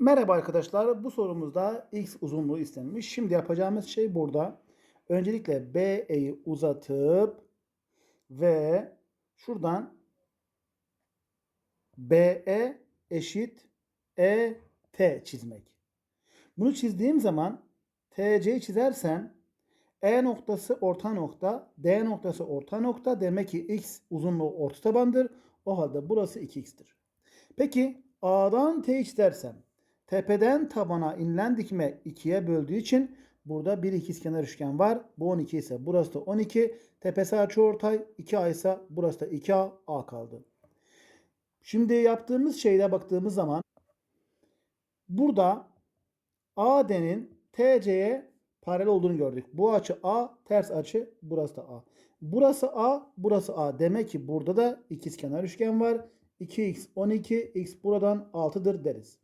Merhaba arkadaşlar. Bu sorumuzda x uzunluğu istenmiş. Şimdi yapacağımız şey burada. Öncelikle BE'yi uzatıp ve şuradan BE eşit ET çizmek. Bunu çizdiğim zaman TC'yi çizersem E noktası orta nokta, D noktası orta nokta. Demek ki x uzunluğu orta tabandır. O halde burası 2x'tir. Peki A'dan T'yi çizersem tepeden tabana inilen dikme 2'ye böldüğü için burada bir ikizkenar üçgen var. Bu 12 ise burası da 12. Tepesi açıortay 2A ise burası da 2A A kaldı. Şimdi yaptığımız şeyde baktığımız zaman burada AD'nin TC'ye paralel olduğunu gördük. Bu açı A, ters açı burası da A. Burası A, burası A. Demek ki burada da ikizkenar üçgen var. 2x 12, x buradan 6'dır deriz.